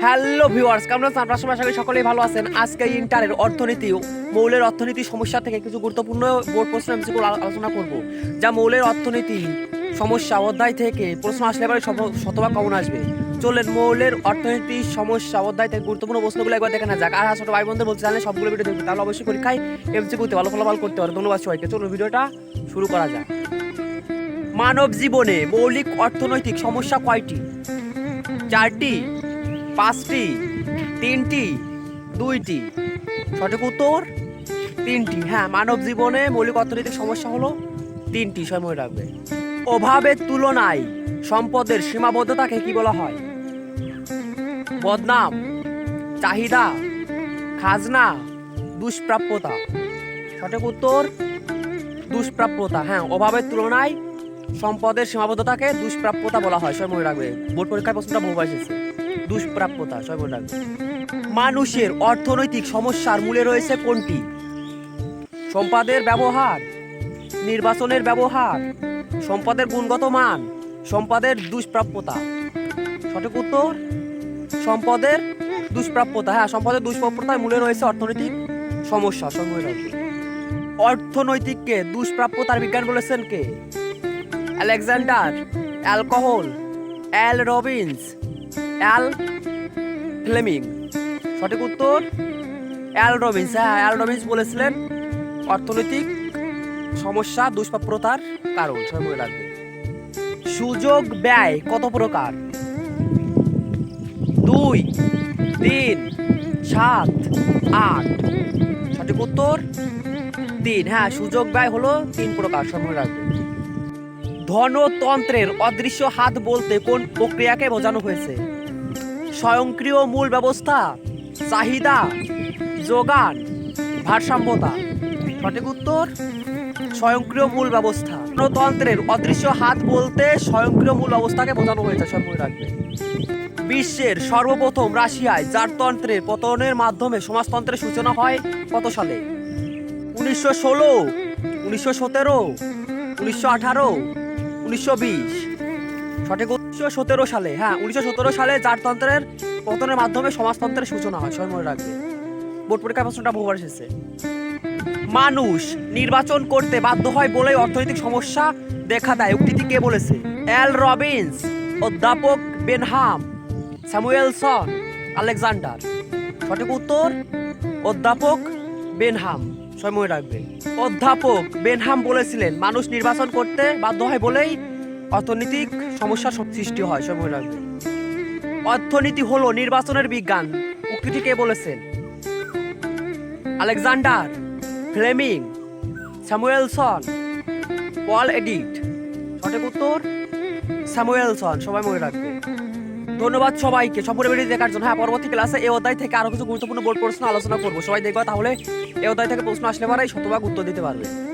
Hello viewers কেমন আছেন? আপনার করি সকলেই ভালো আছেন। আজকে ইন্টারের অর্থনীতি মৌলের অর্থনীতি সমস্যা থেকে কিছু গুরুত্বপূর্ণ বোর্ড প্রশ্ন আমি আলোচনা করব। যা মৌলের অর্থনীতি সমস্যা অধ্যায় থেকে প্রশ্ন আসলে এবারে শতভাগ কমন আসবে। চলেন মৌলের অর্থনীতি সমস্যা অধ্যায় থেকে গুরুত্বপূর্ণ প্রশ্নগুলো একবার দেখে না যাক। আর হ্যাঁ, ছোট ভাই বোনদের বলতে জানলে সবগুলো ভিডিও দেখবে তাহলে অবশ্যই পরীক্ষায় এমসিকিউতে ভালো ফলাফল করতে পারে। ধন্যবাদ সবাইকে। চলুন ভিডিওটা শুরু করা যাক। মানব জীবনে মৌলিক অর্থনৈতিক সমস্যা কয়টি? চারটি। পাঁচটি, তিনটি, দুইটি। সঠিক উত্তর? তিনটি। হ্যাঁ মানব জীবনে মৌলিক অর্থনৈতিক সমস্যা হলো তিনটি সময় রাখবে অভাবের তুলনায় সম্পদের সীমাবদ্ধতাকে কি বলা হয়? বদনাম, চাহিদা, খাজনা, দুষ্প্রাপ্যতা। সঠিক উত্তর? দুষ্প্রাপ্যতা। হ্যাঁ অভাবের তুলনায় সম্পদের সীমাবদ্ধতাকে দুষ্প্রাপ্যতা বলা হয়। সবাই মনে রাখবে বোর্ড পরীক্ষায় প্রশ্নটা বহু এসেছে। দুষ্প্রাপ্যতা রাখবে। মানুষের অর্থনৈতিক সমস্যার মূলে রয়েছে কোনটি? সম্পদের ব্যবহার, নির্বাচনের ব্যবহার, সম্পদের গুণগত মান, সম্পদের দুষ্প্রাপ্যতা। সঠিক উত্তর? সম্পদের দুষ্প্রাপ্যতা। হ্যাঁ সম্পদের দুষ্প্রাপ্যতার মূলে রয়েছে অর্থনৈতিক সমস্যা সময় অর্থনৈতিককে দুষ্প্রাপ্যতার বিজ্ঞান বলেছেন কে? Alexander, alcohol, অ্যাল Robbins. L Fleming. সঠিক উত্তর? L Robbins. হ্যাঁ অ্যাল রবিন্স বলেছিলেন। অর্থনৈতিক সমস্যা, দুষ্প্রাপ্যতার কারণ। সবাই মনে রাখবে। সুযোগ ব্যয় কত প্রকার? দুই, তিন, সাত, আট। সঠিক উত্তর? তিন। হ্যাঁ সুযোগ ব্যয় হলো তিন প্রকার। সময় রাখবে। ধনতন্ত্রের অদৃশ্য হাত বলতে কোন প্রক্রিয়াকে বোঝানো হয়েছে? স্বয়ংক্রিয় মূল ব্যবস্থা, চাহিদা, যোগান, ভারসাম্যতা। সঠিক উত্তর? স্বয়ংক্রিয় মূল ব্যবস্থা। ধনতন্ত্রের অদৃশ্য হাত বলতে স্বয়ংক্রিয় মূল ব্যবস্থাকে বোঝানো হয়েছে সময় রাখবে। বিশ্বের সর্বপ্রথম রাশিয়ায় জারতন্ত্রের পতনের মাধ্যমে সমাজতন্ত্রের সূচনা হয় কত সালে? উনিশশো ষোলো, উনিশশো সতেরো, উনিশশো আঠারো, উনিশশো বিশ। সঠিক উনিশশো সতেরো সালে হ্যাঁ উনিশশো সতেরো সালে জারতন্ত্রের পতনের মাধ্যমে সমাজতন্ত্রের সূচনা হয় সময় মনে রাখবে। বোর্ড পরীক্ষার প্রশ্নটা বহুবার এসেছে। মানুষ নির্বাচন করতে বাধ্য হয় বলেই অর্থনৈতিক সমস্যা দেখা দেয়। উক্তিটি কে বলেছে? এল রবিন্স, অধ্যাপক বেনহাম স্যামুয়েলসন আলেকজান্ডার। সঠিক উত্তর, অধ্যাপক বেনহাম। সময় রাখবে। অধ্যাপক বেনহাম বলেছিলেন, মানুষ নির্বাচন করতে বাধ্য হয় বলেই অর্থনৈতিক সমস্যার সৃষ্টি হয় সময় রাখবে অর্থনীতি হলো নির্বাচনের বিজ্ঞান উক্তিটি কে বলেছেন? Alexander, Fleming, Samuelson, Paul edit. সঠিক উত্তর? স্যামুয়েলসন, সবাই মনে রাখবে। ধন্যবাদ সবাইকে সম্পূর্ণ ভিডিও দেখার জন্য। হ্যাঁ পরবর্তী ক্লাসে এই অধ্যায় থেকে আরও কিছু গুরুত্বপূর্ণ বোর্ড প্রশ্ন আলোচনা করব। সবাই দেখবা, তাহলে এই অধ্যায় থেকে প্রশ্ন আসলে পারে শতভাগ উত্তর দিতে পারবে।